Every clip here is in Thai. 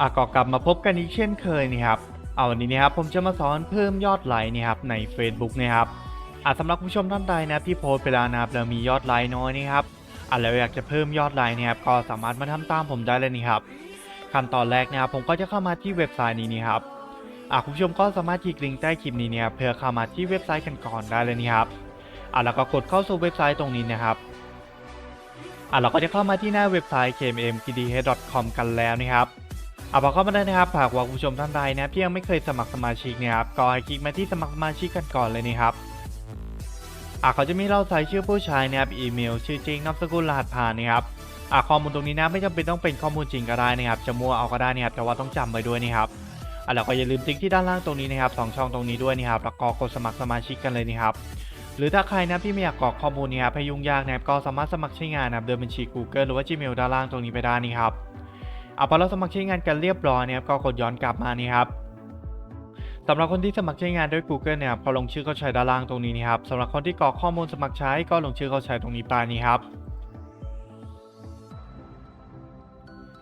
อะก็กลับมาพบกันอีกเช่นเคยนี่ครับเอาวันนี้นะครับผมจะมาสอนเพิ่มยอดไลค์นะครับใน Facebook นะครับอะสำหรับผู้ชมท่านใดนะที่โพสไปแล้วนะครับแล้วมียอดไลค์น้อยนะครับอะแล้วอยากจะเพิ่มยอดไลค์นะครับก็สามารถมาทำตามผมได้เลยนี่ครับขั้นตอนแรกนะครับผมก็จะเข้ามาที่เว็บไซต์นี้นี่ครับอะคุณผู้ชมก็สามารถคลิกลิงก์ใต้คลิปนี้เนี่ยเพื่อเข้ามาที่เว็บไซต์กันก่อนได้เลยนี่ครับอะแล้วก็กดเข้าสู่เว็บไซต์ตรงนี้นะครับอะเราก็จะเข้ามาที่หน้าเว็บไซต์ kmmkdh.com กันแล้วนะครับ เอาพอเข้ามาได้นะครับหากว่าคุณผู้ชมท่านใดนะครับที่ยังไม่เคยสมัครสมาชิกนี่ยครับก็ให้คลิกมาที่สมัครสมาชิกกันก่อนเลยนะครับอะเขาจะมีเราใส่ชื่อผู้ใช้นะครับอีเมลชื่อจริงนามสกุลรหัสผ่านนะครับอะข้อมูลตรงนี้นะไม่จำเป็นต้องเป็นข้อมูลจริงก็ได้นะครับจะมั่วเอาก็ได้นะครับแต่ว่าต้องจำไว้ด้วยนะครับอะแล้วก็อย่าลืมติ๊กที่ด้านล่างตรงนี้นะครับสองช่องตรงนี้ด้วยนะครับแล้วก็กดสมัครสมาชิกกันเลยนะครับหรือถ้าใครนะที่ไม่อยากกรอกข้อมูลเนะครับให้ยุ่งยากนะครับก็สามารถสมัครใช้งานนะครับเดินบัญชี Google หรือว่า Gmail ด้านล่างตรงนี้ไปได้นี่ครับ อาพอเราสมัครใช้งานกันเรียบร้อยนะครับก็กดย้อนกลับมานี่ครับสำหรับคนที่สมัครใช้งานด้วย Google เนี่ยพอลงชื่อเข้าใช้ด้านล่างตรงนี้นะครับสำหรับคนที่กรอกข้อมูลสมัครใช้ก็ลงชื่อเข้าใช้ตรงนี้ไปนี่ครับ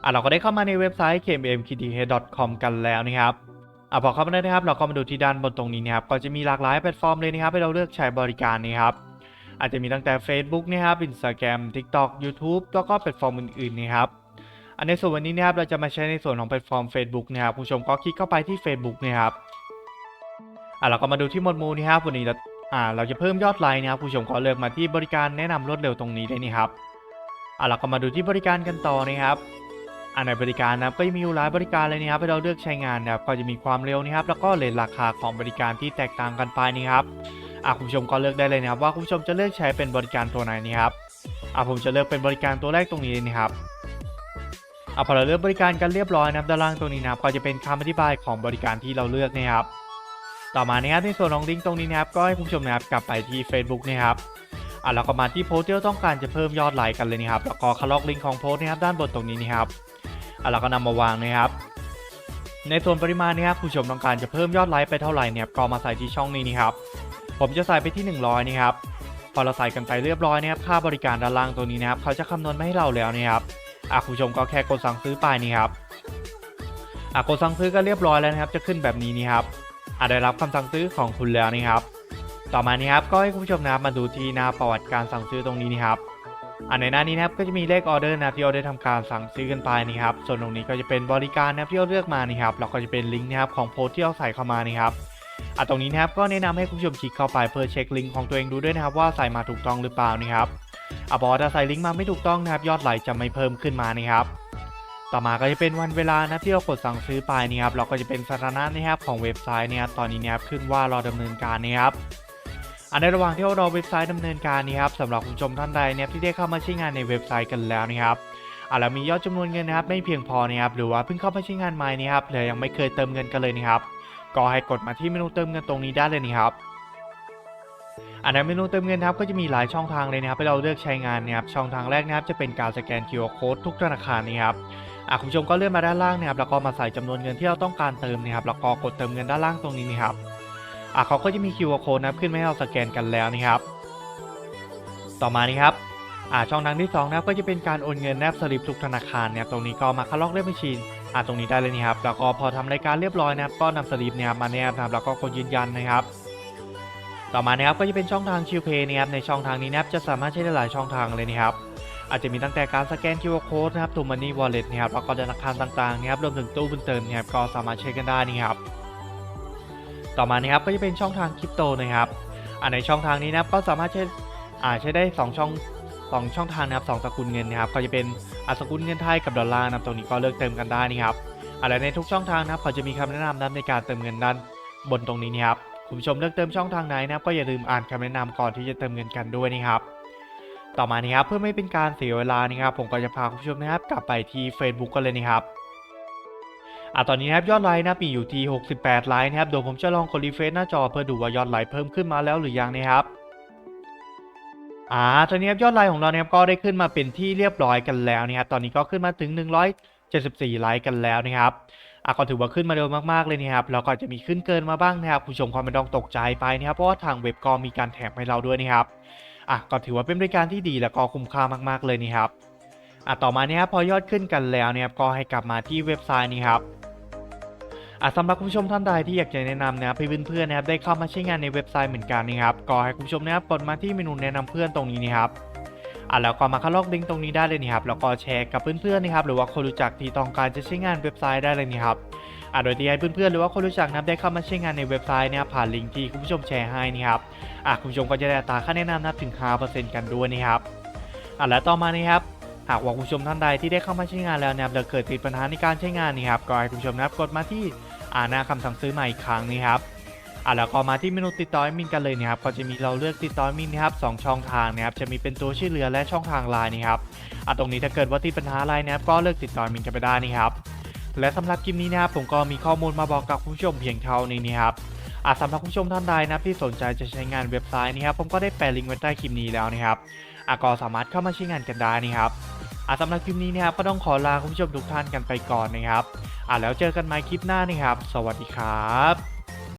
อะเราก็ได้เข้ามาในเว็บไซต์ kmmkdh.com กันแล้วนะครับอะพอเข้ามาได้นะครับ เราก็มาดูที่ด้านบนตรงนี้นะครับก็จะมีหลากหลายแพลตฟอร์มเลยนะครับให้เราเลือกใช้บริการนะครับ อาจจะมีตั้งแต่ Facebook นะครับ Instagram TikTok YouTube แล้วก็แพลตฟอร์มอื่นๆนะครับ อันในส่วนวันนี้นะครับเราจะมาใช้ในส่วนของแพลตฟอร์ม Facebook นะครับผู้ชมก็คลิกเข้าไปที่ Facebook นะครับอะเราก็มาดูที่หมวดหมู่นะครับวันนี้เราอ่าเราจะเพิ่มยอดไลค์นะครับผู้ชมก็เลือกมาที่บริการแนะนำรวดเร็วตรงนี้ได้นี่ครับอะเราก็มาดูที่บริการกันต่อนะครับอันในบริการนะครับก็จะมีอยู่หลายบริการเลยนะครับให้เราเลือกใช้งานนะครับก็จะมีความเร็วนะครับ แล้วก็เลทราคาของบริการที่แตกต่างกันไปนี่ครับอะคุณผู้ชมก็เลือกได้เลยนะครับ ว่าคุณผู้ชมจะเลือกใช้เป็นบริการตัวไหนนี่ครับอะผมจะเลือกเป็นบริการตัวแรกตรงนี้เลยนะครับ อาพอเราเลือกบริการกันเรียบร้อยนะครับด้านล่างตรงนี้นะครับก็จะเป็นคำอธิบายของบริการที่เราเลือกนะครับต่อมานะครับในส่วนของลิงก์ตรงนี้นะครับก็ให้คุณผู้ชมนะครับกลับไปที่ Facebook นะครับอะเราก็มาที่โพสต์ที่เราต้องการจะเพิ่มยอดไลค์กันเลยนะครับแล้วก็คลอกลิงก์ของโพสต์นะครับด้านบนตรงนี้นะครับอะเราก็นำมาวางนะครับ ในส่วนปริมาณนะครับคุณผู้ชมต้องการจะเพิ่มยอดไลค์ไปเท่าไหร่เนี่ยก็มาใส่ที่ช่องนี้นี่ครับผมจะใส่ไปที่ 100นี่ครับพอเราใส่กันไปเรียบร้อยนะครับค่าบริการด้านล่างตรงนี้นะครับเขาจะคำนวณมาให้เราแล้วนะครับ อะคุณผู้ชมก็แค่กดสั่งซื้อไปนี่ครับอะกดสั่งซื้อก็เรียบร้อยแล้วนะครับ จะขึ้นแบบนี้นี่ครับอะได้รับคำสั่งซื้อของคุณแล้วนี่ครับ ต่อมานี่ครับก็ให้คุณผู้ชมนะครับมาดูที่หน้าประวัติการสั่งซื้อตรงนี้นี่ครับอะในหน้านี้นะครับก็จะมีเลขออเดอร์นะครับที่เราได้ทำการสั่งซื้อกันไปนี่ครับส่วนตรงนี้ก็จะเป็นบริการนะครับที่เราเลือกมานี่ครับแล้วก็จะเป็นลิงก์นะครับของโพสต์ที่เราใส่เข้ามานี่ครับอะตรงนี้นะครับก็แนะนำให้คุณผู้ชมคลิกเข้าไปเพื่อเช็คลิงก์ของตัวเองดูด้วยนะครับว่าใส่มาถูกต้องหรือเปล่านี่ครับ อะบอถ้าใส่ลิงก์มาไม่ถูกต้องนะครับยอดไลค์จะไม่เพิ่มขึ้นมานะครับ ต่อมาก็จะเป็นวันเวลานะที่เรากดสั่งซื้อไปนี่ครับเราก็จะเป็นสถานะนะครับของเว็บไซต์นะครับตอนนี้นะครับขึ้นว่ารอดำเนินการนะครับอันในระหว่างที่เรารอเว็บไซต์ดำเนินการนี่ครับสำหรับคุณผู้ชมท่านใดเนี่ยที่ได้เข้ามาใช้งานในเว็บไซต์กันแล้วนะครับอะแล้วมียอดจำนวนเงินนะครับไม่เพียงพอนะครับหรือว่าเพิ่งเข้ามาใช้งานใหม่นี่ครับเลยยังไม่เคยเติมเงินกันเลยนะครับก็ให้กดมาที่เมนูเติมเงินตรงนี้ได้เลยนี่ครับ อันในเมนูเติมเงินนะครับก็จะมีหลายช่องทางเลยนะครับให้เราเลือกใช้งานนะครับช่องทางแรกนะครับจะเป็นการสแกน QR Code ทุกธนาคารนะครับอะคุณผู้ชมก็เลื่อนมาด้านล่างนะครับแล้วก็มาใส่จำนวนเงินที่เราต้องการเติมนะครับแล้วก็กดเติมเงินด้านล่างตรงนี้นะครับอะเขาก็จะมี QR Code นะครับขึ้นมาให้เราสแกนกันแล้วนะครับ ต่อมานี่ครับอะช่องทางที่สองนะครับก็จะเป็นการโอนเงินแนบสลิปทุกธนาคารนะครับตรงนี้ก็มาคัดลอกเลขบัญชีอะตรงนี้ได้เลยนะครับแล้วก็พอทำรายการเรียบร้อยนะครับก็นำสลิปเนี่ยมาแนบนะครับแล้วก็กดยืนยันนะครับ ต่อมานะครับก็จะเป็นช่องทางชิวเพย์นะครับในช่องทางนี้นะครับจะสามารถใช้ได้หลายช่องทางเลยนะครับอาจจะมีตั้งแต่การสแกน QR Code นะครับตู้มันนี่วอลเล็ตนะครับแล้วก็ธนาคารต่างๆนะครับรวมถึงตู้บุญเติมนะครับก็สามารถใช้กันได้นี่ครับต่อมานะครับก็จะเป็นช่องทางคริปโตนะครับอ่าในช่องทางนี้นะครับก็สามารถใช้อ่าใช้ได้ 2 ช่อง2ช่องทางนะครับสองสกุลเงินนะครับก็จะเป็นอสกุลเงินไทยกับดอลลาร์นะครับตรงนี้ก็เลือกเติมกันได้นี่ครับอะไรในทุกช่องทางนะครับเขาจะมีคำแนะนำนะในการเติมเงินด้านบนตรงนี้นะครับ คุณผู้ชมเลือกเติมช่องทางไหนนะครับก็อย่าลืมอ่านคำแนะนำก่อนที่จะเติมเงินกันด้วยนะครับ ต่อมานี้ครับเพื่อไม่เป็นการเสียเวลานะครับ ผมก็จะพาคุณผู้ชมนะครับ กลับไปที่ Facebook กันเลยนะครับอะตอนนี้นะครับยอดไลค์นะมีอยู่ที่ 68 ไลค์นะครับเดี๋ยวผมจะลองกดรีเฟรชหน้าจอเพื่อดูว่ายอดไลค์เพิ่มขึ้นมาแล้วหรือยังนะครับอ่าตอนนี้ครับยอดไลค์ของเราเนี่ยครับก็ได้ขึ้นมาเป็นที่เรียบร้อยกันแล้วนะครับตอนนี้ก็ขึ้นมาถึง 174 ไลค์กันแล้วนะครับ อะก็ถือว่าขึ้นมาเร็วมากๆเลยนะครับแล้วก็จะมีขึ้นเกินมาบ้างนะครับผู้ชมความไม่ต้องตกใจไปนะครับเพราะว่าทางเว็บก็มีการแถมให้เราด้วยนะครับอะก็ถือว่าเป็นบริการที่ดีแล้วก็คุ้มค่ามากๆเลยนี่ครับอะต่อมาเนี่ยครับพอยอดขึ้นกันแล้วเนี่ยครับก็ให้กลับมาที่เว็บไซต์นี้ครับอะสำหรับคุณผู้ชมท่านใดที่อยากจะแนะนำนะครับให้เพื่อนๆนะครับได้เข้ามาใช้งานในเว็บไซต์เหมือนกันนะครับก็ให้คุณผู้ชมนะครับกดมาที่เมนูแนะนำเพื่อนตรงนี้นะครับ อะแล้วก็มาคัดลอกลิงก์ตรงนี้ได้เลยนี่ครับแล้วก็แชร์กับเพื่อนๆนะครับหรือว่าคนรู้จักที่ต้องการจะใช้งานเว็บไซต์ได้เลยนี่ครับอะโดยที่ให้เพื่อนๆหรือว่าคนรู้จักนับได้เข้ามาใช้งานในเว็บไซต์นะครับผ่านลิงก์ที่คุณผู้ชมแชร์ให้นี่ครับอะคุณผู้ชมก็จะได้อัตราค่าแนะนำนับถึง 5%กันด้วยนะครับอะและต่อมานี่ครับหากว่าคุณผู้ชมท่านใดที่ได้เข้ามาใช้งานแล้วนะครับแล้วเกิดติดปัญหาในการใช้งานนี่ครับก็ให้คุณผู้ชมนะครับกดมาที่อ่าหน้าคำสั่งซื้อใหม่อีกครั้งนี้ครับ อ่าแล้วก็มาที่เมนูติดต่อแอดมินกันเลยนะครับก็จะมีเราเลือกติดต่อแอดมินนะครับสองช่องทางนะครับจะมีเป็นตัวชื่อเรือและช่องทางไลน์นะครับอ่าตรงนี้ถ้าเกิดว่าติดปัญหาอะไรนะครับก็เลือกติดต่อแอดมินกันไปได้นี่ครับและสำหรับคลิปนี้นะครับผมก็มีข้อมูลมาบอกกับคุณผู้ชมเพียงเท่านี้นะครับอ่าสำหรับคุณผู้ชมท่านใดนะที่สนใจจะใช้งานเว็บไซต์นี่ครับผมก็ได้แปะลิงก์ไว้ใต้คลิปนี้แล้วนะครับอ่าก็สามารถเข้ามาใช้งานกันได้นี่ครับอะสำหรับคลิปนี้นะครับก็ต้องขอลาคุณผู้ชมทุกท่านกันไปก่อนนะครับอะแล้วเจอกันใหม่คลิปหน้านะครับ สวัสดีครับ